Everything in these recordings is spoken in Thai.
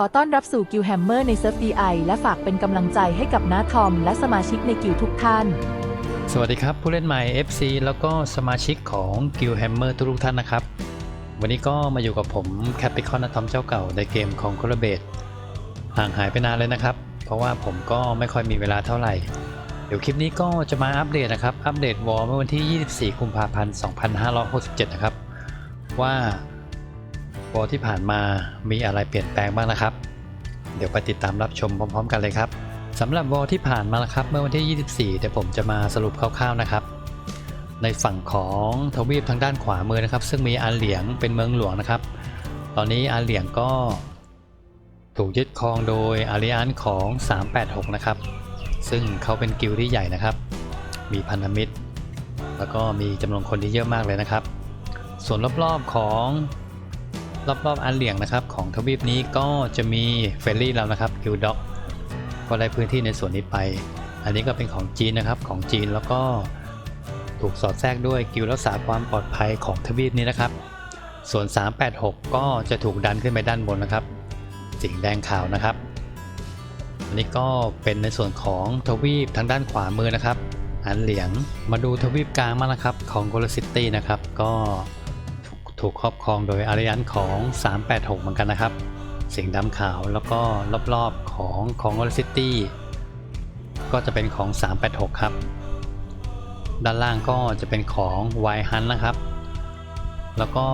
ขอต้อนรับสู่กิลแฮมเมอร์ในเซิร์ฟ DI และฝากเป็นกำลังใจให้กับน้าทอม และสมาชิกในกิลทุกท่าน สวัสดีครับ ผู้เล่นใหม่ FC แล้วก็สมาชิกของ Guild Hammer ทุกท่านนะครับ วันนี้ก็มาอยู่กับผมแคปิคอนทอมเจ้าเก่าในเกมของ c o l l a b a t e ห่างหายไปนานเลยนะครับ เพราะว่าผมก็ไม่ค่อยมีเวลาเท่าไหร่ เดี๋ยวคลิปนี้ก็จะมาอัปเดตนะครับ อัปเดตวอลเมื่อวันที่ 24 กุมภาพันธ์ 2567 นะครับ ว่า วอที่ผ่านมามีอะไรเปลี่ยนแปลงบ้างนะครับ เดี๋ยวไปติดตามรับชมพร้อม ๆ กันเลยครับสำหรับวอลที่ผ่านมานะครับเมื่อวันที่ 24 เดี๋ยวผมจะมาสรุปคร่าวๆนะครับ ในฝั่งของทวีปทางด้านขวามือนะครับ ซึ่งมีอาเหลียงเป็นเมืองหลวงนะครับ ตอนนี้อาเหลียงก็ถูกยึดครองโดยอาริอันของ 386 นะครับ ซึ่งเขาเป็นกิลด์ที่ใหญ่นะครับ มีพันธมิตร แล้วก็มีจำนวนคนที่เยอะมากเลยนะครับ ส่วนรอบๆของ รอบๆอาเหลียงนะครับของทวีปนี้ก็จะมีเฟรนลี่แล้วนะครับกิลด็อกก็ได้พื้นที่ในส่วนนี้ไป อันนี้ก็เป็นของจีนนะครับของจีนแล้วก็ถูกสอดแทรกด้วยกิลดรักษาความปลอดภัยของทวีปนี้นะครับ ส่วน 386 ก็จะถูกดันขึ้นไปด้านบนนะครับสิ่งแดงขาวนะครับ อันนี้ก็เป็นในส่วนของทวีปทางด้านขวามือนะครับ อันเหลียงมาดูทวีปกลางมางนะครับของโกลซิตี้นะครับก็ ถูกครอบครองโดยอารยันของ 386 เหมือนกันนะครับ สิงดำขาวแล้วก็รอบๆของของ o อ c i t y ก็จะเป็นของ 386 ครับ ด้านล่างก็จะเป็นของ y h u n นนะครับ แล้วก็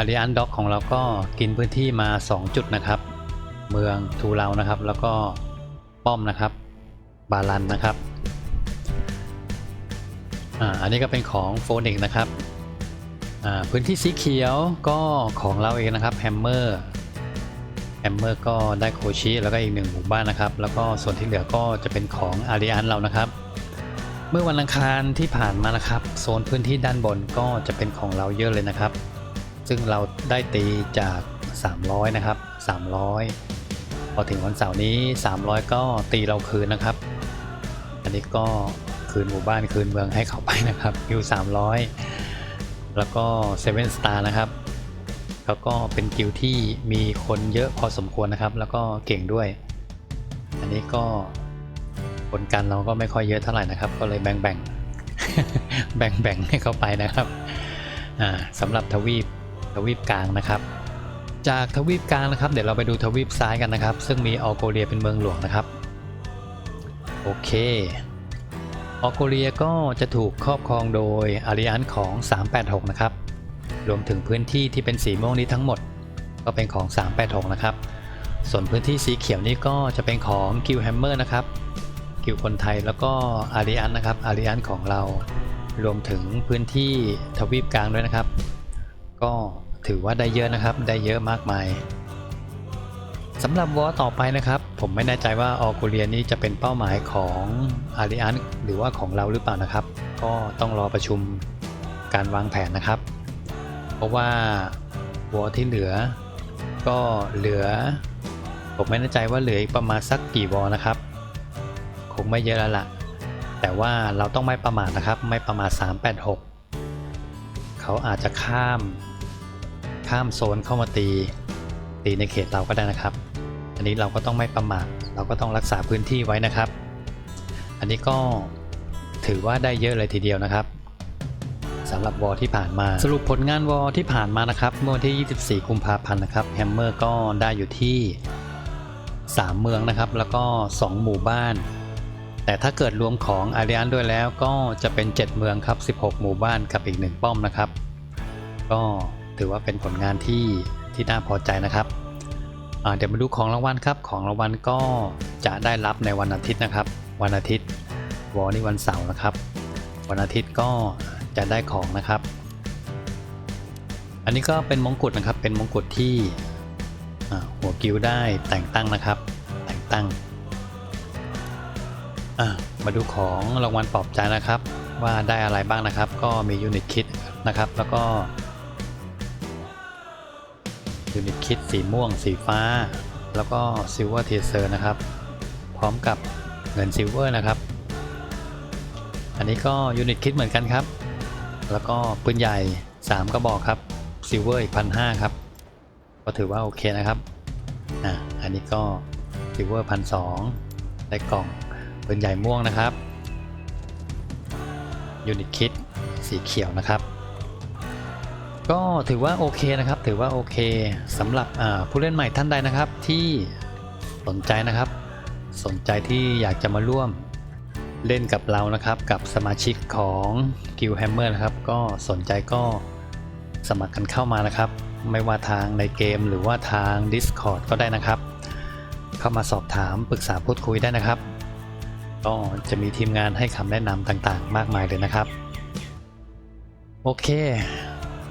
a r i a n Dock ของเราก็กินพื้นที่มา 2 จุดนะครับ เมืองทูเลานะครับ แล้วก็ป้อมนะครับ บาลันนะครับอ่าอันนี้ก็เป็นของโฟนิกนะครับ พื้นที่สีเขียวก็ของเราเองนะครับแฮมเมอร์แฮมเมอร์ก็ได้โคชิแล้วก็อีกหนึ่งหมู่บ้านนะครับ แล้วก็ส่วนที่เหลือก็จะเป็นของอาริอันเรานะครับ เมื่อวันอังคารที่ผ่านมานะครับ โซนพื้นที่ด้านบนก็จะเป็นของเราเยอะเลยนะครับ ซึ่งเราได้ตีจาก 300 นะครับ 300 พอถึงวันเสาร์นี้ 300 ก็ตีเราคืนนะครับ อันนี้ก็คืนหมู่บ้านคืนเมืองให้เขาไปนะครับคิว300 แล้วก็เซเว่นสตาร์นะครับ แล้วก็เป็นกิลด์ที่มีคนเยอะพอสมควรนะครับ แล้วก็เก่งด้วย อันนี้ก็คนกันเราก็ไม่ค่อยเยอะเท่าไหร่นะครับ ก็เลยแบ่งแบ่งแบ่งแบ่งให้เขาไปนะครับอ่าสำหรับทวีปทวีปกลางนะครับ จากทวีปกลางนะครับ เดี๋ยวเราไปดูทวีปซ้ายกันนะครับ ซึ่งมีออโกเลียเป็นเมืองหลวงนะครับ โอเค ออโกเลียก็จะถูกครอบครองโดยอาริอันของ 386 นะครับ รวมถึงพื้นที่ที่เป็นสีม่วงนี้ทั้งหมด ก็เป็นของ 386 นะครับ ส่วนพื้นที่สีเขียวนี้ก็จะเป็นของกิลแฮมเมอร์นะครับ กิลคนไทยแล้วก็อาริอันนะครับ อาริอันของเรา รวมถึงพื้นที่ทวีปกลางด้วยนะครับ ก็ถือว่าได้เยอะนะครับ ได้เยอะมากมายสำหรับวอต่อไปนะครับ ผมไม่แน่ใจว่าออโกเลียนี้จะเป็นเป้าหมายของอาริอันหรือว่าของเราหรือเปล่านะครับ ก็ต้องรอประชุมการวางแผนนะครับ เพราะว่าวอที่เหลือ ก็เหลือ ผมไม่แน่ใจว่าเหลืออีกประมาณสักกี่วอนะครับ คงไม่เยอะแล้วล่ะ แต่ว่าเราต้องไม่ประมาทนะครับ ไม่ประมาท 386 เขาอาจจะข้าม ข้ามโซนเข้ามาตี ตีในเขตเราก็ได้นะครับ อันนี้เราก็ต้องไม่ประมาทเราก็ต้องรักษาพื้นที่ไว้นะครับ อันนี้ก็ถือว่าได้เยอะเลยทีเดียวนะครับสำหรับวอลที่ผ่านมา สรุปผลงานวอลที่ผ่านมานะครับเมื่อวันที่ 24 กุมภาพันธ์นะครับแฮมเมอร์ก็ได้อยู่ที่ 3 เมืองนะครับแล้วก็ 2 หมู่บ้าน แต่ถ้าเกิดรวมของอาริอันด้วยแล้วก็จะเป็น 7 เมืองครับ 16 หมู่บ้านกับอีก 1 ป้อมนะครับ ก็ถือว่าเป็นผลงานที่ที่น่าพอใจนะครับ เดี๋ยวมาดูของรางวัลครับ ของรางวัลก็จะได้รับในวันอาทิตย์นะครับ วันอาทิตย์วอนี่วันเสาร์นะครับ วันอาทิตย์ก็จะได้ของนะครับ อันนี้ก็เป็นมงกุฎนะครับ เป็นมงกุฎที่หัวกิ้วได้แต่งตั้งนะครับ แต่งตั้ง มาดูของรางวัลปลอบใจนะครับ ว่าได้อะไรบ้างนะครับ ก็มียูนิตคิดนะครับ แล้วก็ ยูนิตคิดสีม่วง สีฟ้า แล้วก็ซิลเวอร์เทเซอร์นะครับ พร้อมกับเงินซิลเวอร์นะครับ อันนี้ก็ยูนิตคิดเหมือนกันครับ แล้วก็ปืนใหญ่ 3 กระบอกครับซิลเวอร์อีกพันห้าครับ ก็ถือว่าโอเคนะครับอะอันนี้ก็ซิลเวอร์พันสองได้กล่องปืนใหญ่ม่วงนะครับยูนิตคิดสีเขียวนะครับ ก็ถือว่าโอเคนะครับ ถือว่าโอเคสำหรับผู้เล่นใหม่ท่านใดนะครับที่สนใจนะครับ สนใจที่อยากจะมาร่วมเล่นกับเรานะครับ กับสมาชิกของกิลแฮมเมอร์นะครับ ก็สนใจก็สมัครกันเข้ามานะครับ ไม่ว่าทางในเกมหรือว่าทาง Discord ก็ได้นะครับ เข้ามาสอบถามปรึกษาพูดคุยได้นะครับ ก็จะมีทีมงานให้คำแนะนำต่างๆ มากมายเลยนะครับ โอเค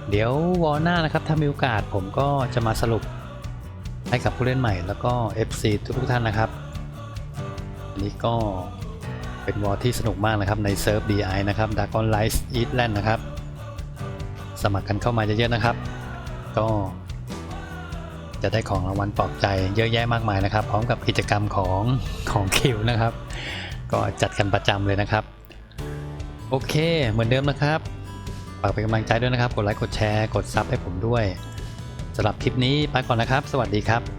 เดี๋ยววอลหน้านะครับถ้ามีโอกาสผมก็จะมาสรุปให้กับผู้เล่นใหม่แล้วก็ FC ทุกๆท่านนะครับ อันนี้ก็เป็นวอลที่สนุกมากนะครับในเซิร์ฟ DI นะครับ Dragon Light Eastland นะครับ สมัครกันเข้ามาเยอะๆนะครับ ก็จะได้ของรางวัลปลอบใจเยอะแยะมากมายนะครับ พร้อมกับกิจกรรมของของคิวนะครับ ก็จัดกันประจำเลยนะครับ โอเคเหมือนเดิมนะครับากเป็นกำลังใจด้วยนะครับ กดไลค์ กดแชร์ กดซับให้ผมด้วยสำหรับคลิปนี้ไปก่อนนะครับ สวัสดีครับ